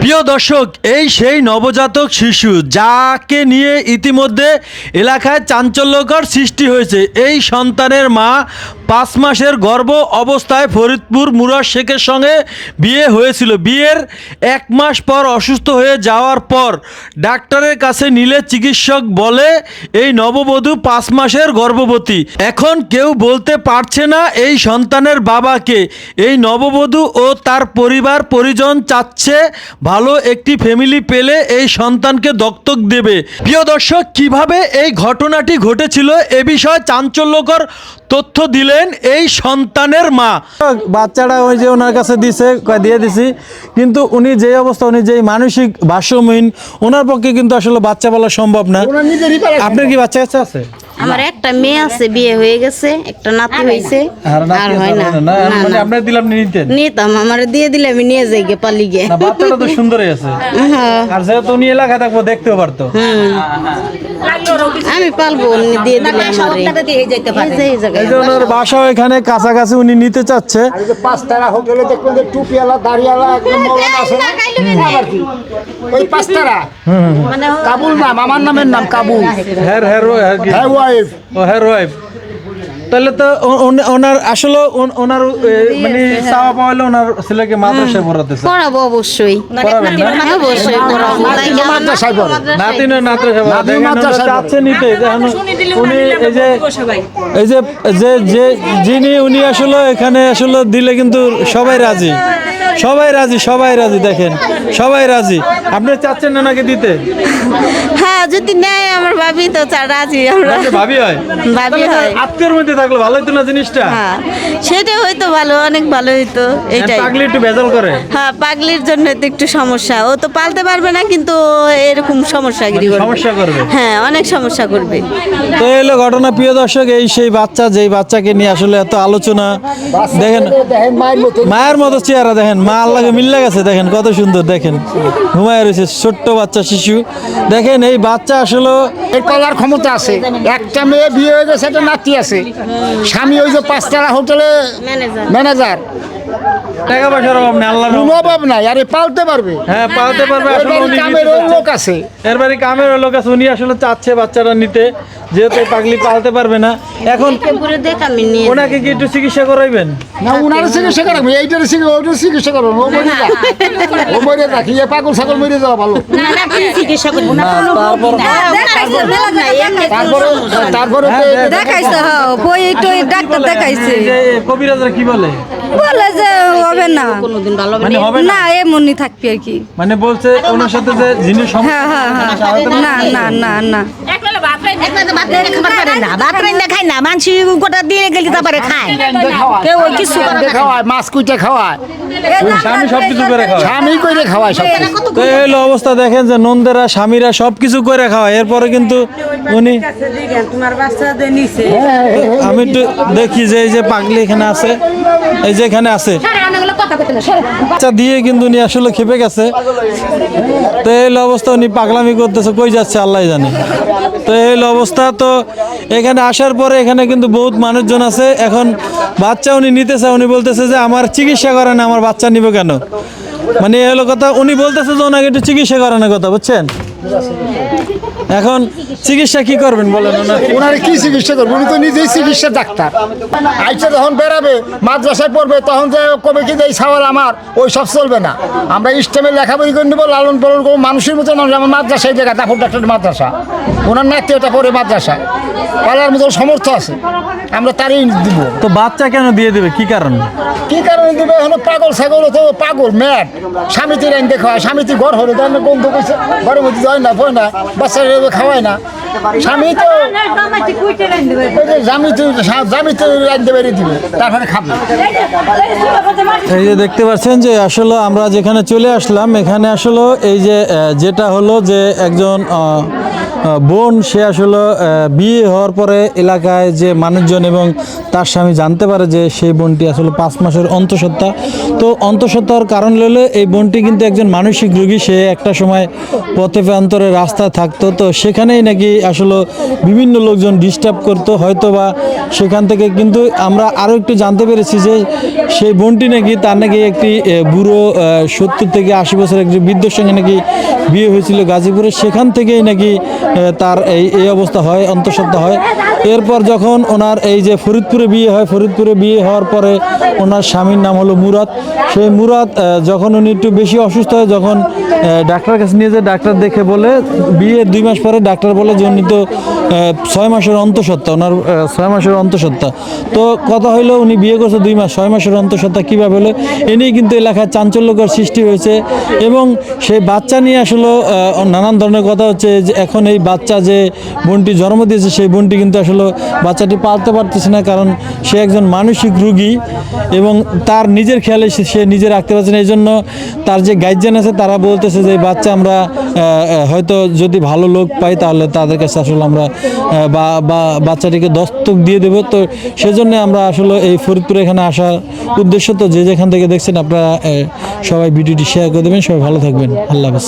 প্রিয় দর্শক, এই সেই নবজাতক শিশু যাকে নিয়ে ইতিমধ্যে এলাকায় চাঞ্চল্যকর সৃষ্টি হয়েছে, এই সন্তানের মা পাঁচ মাসের গর্ভ অবস্থায় ফরিদপুর মুরাদ শেখের সঙ্গে বিয়ে হয়েছিল। বিয়ের এক মাস পর অসুস্থ হয়ে যাওয়ার পর ডাক্তারের কাছে নিলে চিকিৎসক বলে, এই নববধূ পাঁচ মাসের গর্ভবতী। এখন কেউ বলতে পারছে না এই সন্তানের বাবাকে। এই নববধূ ও তার পরিবার পরিজন চাচ্ছে ভালো একটি ফ্যামিলি পেলে এই সন্তানকে দত্তক দেবে। প্রিয় দর্শক, কীভাবে এই ঘটনাটি ঘটেছিল এ বিষয়ে চাঞ্চল্যকর তথ্য দিলেন এই সন্তানের মা। বাচ্চাটা ওই যে ওনার কাছে দিছে দিয়ে দিছি। কিন্তু উনি যে অবস্থা উনি যে মানসিক ভাষ্যমহীন ওনার পক্ষে কিন্তু আসলে বাচ্চা বলা সম্ভব না। আপনার কি বাচ্চা কাছে আছে? আমার একটা মেয়ে আছে বিয়ে হয়ে গেছে একটা নাতি হয়েছে আর হয় না মানে না আপনার দিলাম নিতেন নিতাম আমার দিয়ে দিলে আমি নিয়ে যাই গে পালি গে না বাচ্চাটা তো সুন্দরই আছে হ্যাঁ, আর যেহেতু উনি এলাকায় থাকব দেখতেও পারতো আমি পালবো উনি দিয়ে দিলে আমারে এই যে এই জায়গায় এই যে ওনার বাসাও এখানে কাছাকাছি উনি নিতে চাচ্ছে এই যে পাঁচতারা হোটেলে দেখবেন যে টুপিওয়ালা দাড়িওয়ালা একদম মৌলানা আছে না আবার কি ওই পাঁচতারা কাবুল নাম আমার নামের নাম কাবুল হ্যার কি? হ্যাঁ ওয়াইফ ও ওয়াইফ তাহলে তো ওনার আসলে ওনার মানে চাওয়া পাওয়া হলে ওনার ছেলেকে মাদ্রাসায় পড়াতেছে পড়াবো অবশ্যই। পড়াবেন না? হ্যাঁ, অবশ্যই পড়াবো। মাদ্রাসায় পড়ে। মাদ্রাসায় পড়া নাতি। মাদ্রাসায় নিতে উনি এই যে এই যে যে যে যিনি উনি আসলে এখানে আসলে দিলে কিন্তু সবাই রাজি। সবাই রাজি সবাই রাজি দেখেন। সবাই রাজি। আপনি চাচ্ছেন না নাকি দিতে? হ্যাঁ যদি নেয় আমার ভাবি তো চা রাজি আমরা। ভাবি হয়? ভাবি হয়। আত্মীয়র মধ্যে থাকলে ভালো হতো না জিনিসটা? হ্যাঁ সেটা হয়তো ভালো অনেক ভালো হইতো এইটাই পাগলি একটু ভেজাল করে। হ্যাঁ পাগলির জন্য তো একটু সমস্যা। ও তো পালতে পারবে না কিন্তু এরকম সমস্যা গিরি করবে। সমস্যা করবে? হ্যাঁ অনেক সমস্যা করবে। তো এই হলো ঘটনা প্রিয় দর্শক এই সেই বাচ্চা যেই বাচ্চাকে নিয়ে আসলে এত আলোচনা দেখেন মায়ের মতো চেহারা দেখেন মা আল্লাহকে মিল্লা গেছে দেখেন কত সুন্দর দেখেন। ঘুমায় রয়েছে ছোট্ট বাচ্চা শিশু। দেখেন এই বাচ্চা আসলে কলার ক্ষমতা আছে। একটা মেয়ে বিয়ে হয়ে গেছে একটা নাতি আছে। স্বামী ওই যে পাঁচতলা হোটেলে ম্যানেজার ম্যানেজার টাকা পয়সার অভাব নেই আল্লাহ কোনো অভাব নাই আরে পালতে পারবে। হ্যাঁ পালতে পারবে আসলে উনি কামের। লোক আছে। এর বাড়ি কামের লোক আছে উনি আসলে চাচ্ছে বাচ্চাটা নিতে যেহেতু পাগলি পালতে পারবে না। এখন পুরো দেখ আমি নিয়ে ওনাকে কি একটু চিকিৎসা করাইবেন? না উনার চিকিৎসা করাবো এইটার চিকিৎসা ওইটার চিকিৎসা করো ও মরে যা ও মরে যা কি এ পাগল ছাগল মরে যাওয়া ভালো। না না চিকিৎসা করব না তারপরে তারপরে তো এই- দেখাইছে। হ্যাঁ বই একটু ডাক্তার দেখাইছে। এই কবিরাজরা কি বলে? বলে যে হবে না। কোনোদিন ভালো হবে মানে না? না এমনই থাকবে আর কি। মানে বলছে ওনার সাথে যে জিনিস হ্যাঁ হ্যাঁ হ্যাঁ। না না না না। মাছ কুইটে খাওয়ায়। স্বামী সবকিছু করে খাওয়া স্বামী করে খাওয়ায় সব কিছু। তো এই অবস্থা দেখেন যে নন্দেরা স্বামীরা সব কিছু করে খাওয়ায়। এরপরে কিন্তু উনি আমি একটু দেখি যে এই যে পাগলি এখানে আছে। এই যে এখানে আছে। বাচ্চা দিয়ে কিন্তু উনি আসলে খেপে গেছে। তো এই অবস্থা উনি পাগলামি করতেছে, কই যাচ্ছে আল্লাহ জানে। তো এই অবস্থা তো এখানে আসার পরে এখানে কিন্তু বহুত মানুষজন আছে। এখন বাচ্চা উনি নিতেছে উনি বলতেছে যে আমার চিকিৎসা করে না, আমার বাচ্চা নিব কেন? মানে এই হলো কথা, উনি বলতেছে যে ওনাকে একটু চিকিৎসা করানোর কথা, বুঝছেন? এখন চিকিৎসা কি করবেন বলেন ওনার? ওনারে কি চিকিৎসা করব উনি তো নিজেই চিকিৎসা ডাক্তার। আইসা যখন বেরাবে মাদ্রাসায় পড়বে তখন যে কবে কি যে এই সাওয়াল আমার ওই সব চলবে না। আমরা ইস্টেমে লেখাপড়ি করে নেব লালন পালন করব মানুষের মতো মানুষ আমার মাদ্রাসায় দেখা দাফর ডাক্তার মাদ্রাসা। ওনার নাতিওটা পড়ে মাদ্রাসা পালার মতো সমর্থ আছে। আমরা তারই দিব। তো বাচ্চা কেন দিয়ে দেবে? কি কারণ? কি কারণে দিবে? এখন পাগল ছাগল তো পাগল ম্যাট স্বামীতির আইন দেখা স্বামীতি ঘর হলে তার গন্ধ করছে ঘরের মধ্যে যায় না ফয় না। বাচ্চারা খাওয়ায় না। এই যে দেখতে পাচ্ছেন যে আসলে আমরা যেখানে চলে আসলাম, এখানে আসলে এই যে যেটা হলো যে একজন বোন, সে আসলে বিয়ে হওয়ার পরে এলাকায় যে মানুষজন এবং তার স্বামী জানতে পারে যে সেই বোনটি আসলে পাঁচ মাসের অন্তঃসত্ত্বা। তো অন্তঃসত্ত্বার কারণ হলো এই বোনটি কিন্তু একজন মানসিক রোগী, সে একটা সময় পথে প্রান্তরে রাস্তায় থাকতো। তো সেখানেই নাকি আসলে বিভিন্ন লোকজন ডিস্টার্ব করতো হয়তো বা সেখান থেকে কিন্তু আমরা আরও একটু জানতে পেরেছি যে সেই বোনটি নাকি তার নাকি একটি বুড়ো সত্তর থেকে আশি বছর একটি বৃদ্ধর সঙ্গে নাকি বিয়ে হয়েছিল গাজীপুরে। সেখান থেকেই নাকি তার এই এই অবস্থা হয়, অন্তঃসত্ত্বা হয়। এরপর যখন ওনার এই যে ফরিদপুরে বিয়ে হয়, ফরিদপুরে বিয়ে হওয়ার পরে ওনার স্বামীর নাম হলো মুরাদ। সেই মুরাদ যখন উনি একটু বেশি অসুস্থ হয়, যখন ডাক্তার কাছে নিয়ে যায়, ডাক্তার দেখে বলে বিয়ের দুই মাস পরে ডাক্তার বলে যে উনি তো ছয় মাসের অন্তঃসত্ত্বা, ওনার ছয় মাসের অন্তঃসত্ত্বা। তো কথা হইল উনি বিয়ে করছে দুই মাস, ছয় মাসের অন্তঃসত্ত্বা কীভাবে হলো? এ কিন্তু এলাকায় চাঞ্চল্যকর সৃষ্টি হয়েছে এবং সেই বাচ্চা নিয়ে আসলে নানান ধরনের কথা হচ্ছে যে এখন এই বাচ্চা যে বোনটি জন্ম দিয়েছে, সেই বোনটি কিন্তু আসলে বাচ্চাটি পালতে পারতেছে না, কারণ সে একজন মানসিক রুগী এবং তার নিজের খেয়ালে সে- নিজে রাখতে পারছে না। এই জন্য তার যে গাইডেন আছে, তারা বলতেছে যে বাচ্চা আমরা হয়তো যদি ভালো লোক পাই, তাহলে তাদের কাছে আসলে আমরা বা বাচ্চাটিকে দস্তক দিয়ে দেবো। তো সেজন্য আমরা আসলে এই ফরিদপুরে এখানে আসার উদ্দেশ্য তো যে যেখান থেকে দেখছেন, আপনারা সবাই ভিডিওটি শেয়ার করে দেবেন। সবাই ভালো থাকবেন। আল্লাহ হাফেজ।